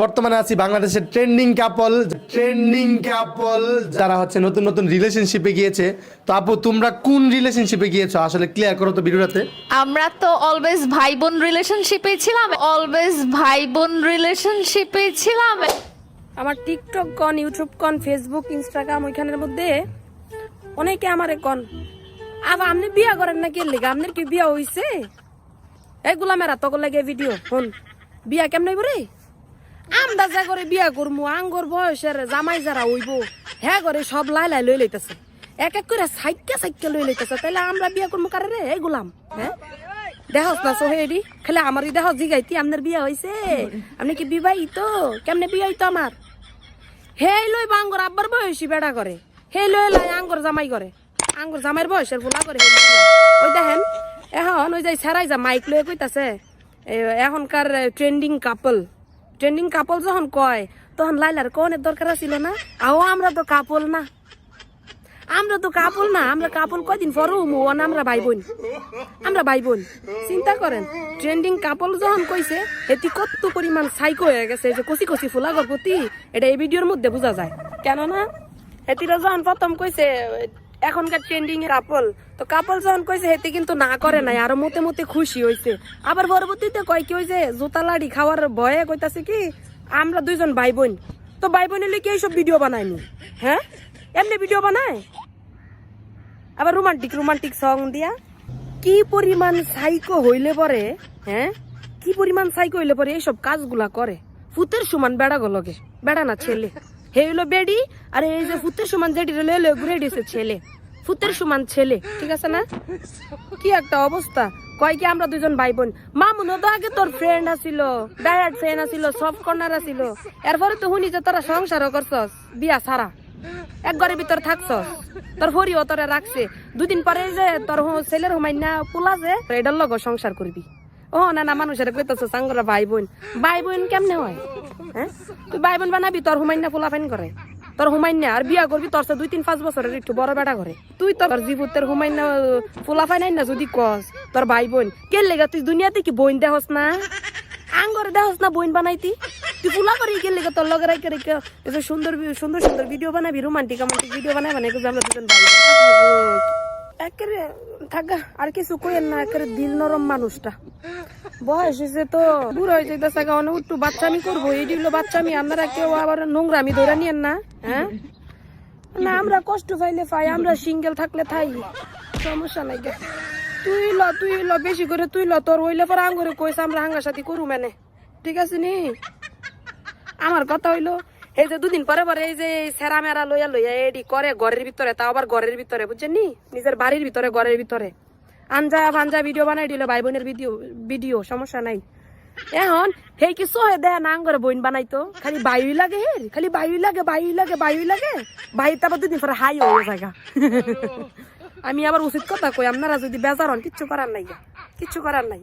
বর্তমানে আছি বাংলাদেশের ট্রেন্ডিং কাপল ট্রেন্ডিং কাপল। যারা হচ্ছে নতুন নতুন রিলেশনশিপে গিয়েছে তো আপু তোমরা কোন রিলেশনশিপে গিয়েছো? আসলে ক্লিয়ার করো তো ভিডিওটাতে। আমরা তো অলওয়েজ ভাই বোন রিলেশনশিপে ছিলাম অলওয়েজ ভাই বোন রিলেশনশিপে ছিলাম। আমার টিকটক কন ইউটিউব কন ফেসবুক ইনস্টাগ্রাম ওইখানের মধ্যে অনেকে আমারে কন আবার আপনি বিয়া করেন না কে লেগে? আপনার কি বিয়া হইছে? এইগুলা মেরা তখন লাগে ভিডিও ফোন বিয়া কেমন রে? আমরা যা করে বিয়া করমু, আঙ্গর বয়সের জামাই যারা হইব হ্যাঁ করে সব লাই লাই লই লইতেছে। এক এক করে সাইকে সাইকে লই লইতেছে। তাহলে আমরা বিয়া করব কারে রে? এই গুলাম হ্যাঁ? দেহস না সোহেডি খালি আমারই দেহ জিগাইতি আপনার বিয়া হইছে। আপনি কি বিবাহিত? কেমনে বিয়া হইতো আমার? হেই লই বাঙ্গর আব্বার বয়সী বেড়া করে। হেই লই লাই আঙ্গর জামাই করে। আঙ্গর জামাইয়ের বয়সের ফুলা করে। ওই দেখেন, এখন ওই যে সেরাই যা মাইক লয়ে কইতাছে এখনকার ট্রেন্ডিং কাপল ট্রেন্ডিং কাপল যখন কয়, তখন লাইলার কোনের দরকার ছিল না? আও আমরা তো কাপল না। আমরা তো কাপল না, আমরা কাপল কয়দিন পরও মোহন আমরা ভাই বোন আমরা ভাই বোন চিন্তা করেন ট্রেন্ডিং কাপল যখন কইছে, এটি কত পরিমাণ সাইকো হয়ে গেছে যে কচি কচি ফুলাগর প্রতি এটা এই ভিডিওর মধ্যে বোঝা যায়। কেননা হেতিরা যখন প্রথম কইছে এখনকার ট্রেন্ডিং কাপল তো কাপল যখন কইছে, হেতি কিন্তু না করে নাই, আরও মতে মতে খুশি হইছে। আবার পরবর্তীতে কয় কি হইছে, জুতা লাড়ি খাওয়ার ভয়ে কইতাছে কি, আমরা দুইজন ভাই বোন তো ভাই বোন হলে কি এইসব ভিডিও বানায়নি হ্যাঁ? এমনি ভিডিও বানায়? আবার রোমান্টিক রোমান্টিক সং দিয়া। কি পরিমাণ সাইকো হইলে পরে হ্যাঁ? কি পরিমাণ সাইকো হইলে পরে এইসব কাজগুলা করে। ফুতের সমান বেড়া গলগে বেড়া না ছেলে। হে হইল বেডি, আর এই যে ফুতের সমান যেটি রেলে ঘুরে দিছে ছেলে। ফুতের সমান ছেলে, ঠিক আছে না? কি একটা অবস্থা। কয় কি আমরা দুজন ভাই বোন মামুনও তো আগে তোর ফ্রেন্ড আছিল ডায়ার ফ্রেন্ড আছিল সব কর্নার আছিল। এরপরে তো শুনি যে তোরা সংসারও করছস, বিয়া সারা এক ঘরের ভিতর থাকছস। তোর হরিও তোরে রাখছে। দুদিন পরে যে তোর ছেলের হুমাই না পোলা যে এটার লগ সংসার করবি। ও না না, মানুষের কইতেছ সাঙ্গরা ভাই বোন ভাই বোন কেমনে হয়? হ্যাঁ? তুই ভাই বোন বানাবি, তোর হুমাই না পোলা ফাইন করে। তোর হুমাইন না, আর বিয়া করবি, তোর দুই, তিন, পাঁচ বছরের একটু বড় বেটা করে তুই তোর জীবতের হুমাইন না পোলা ফাইন না যদি কস, তোর ভাই বোন কে লেগা তুই দুনিয়াতে কি বোন দেহস না? আঙ্গরে দেহস না বোন বানাইতি? তুই ফুলা করে গেলে তোর লগে এই যে সুন্দর সুন্দর সুন্দর ভিডিও বানাবি রোমান্টিক রোমান্টিক ভিডিও বানাই মানে আমরা দুজন ভাই একেরে থাকা আর কিছু কইেন না একেরে দিল নরম মানুষটা। বয়স হয়েছে তো বুড়ো হয়ে যাইতেছে কারণ একটু বাচ্চামি করব। এটি হলো বাচ্চামি আপনারা কেউ আবার নোংরামি ধরে নিয়েন না হ্যাঁ? না, আমরা কষ্ট পাইলে পাই, আমরা সিঙ্গেল থাকলে থাই। সমস্যা নাই তুই ল তুই ল, বেশি করে তুই ল, তোর হইলে পর আঙ্গুরে কইস আমরা হাঙ্গার সাথে করু মানে। ঠিক আছে নি? আমার কথা হইল এই যে দুদিন পরে পরে এই যে সেরা মেরা লইয়া লইয়া এডি করে ঘরের ভিতরে, তাও আবার ঘরের ভিতরে, বুঝছেন নি? নিজের বাড়ির ভিতরে, ঘরের ভিতরে। আঞ্জা ভাঞ্জা ভিডিও বানাই দিল ভাই বোনের ভিডিও ভিডিও সমস্যা নাই। এখন সেই কিছু হয়ে দেয় না করে বইন বানাইতো খালি বায়ু লাগে হে খালি বায়ু লাগে বায়ু লাগে বায়ু লাগে। বায়ু তারপর দুদিন পরে হাই হয়ে জায়গা আমি আবার উচিত কথা কই, আপনারা যদি বেজার হন, কিচ্ছু করার নাই কিচ্ছু করার নাই।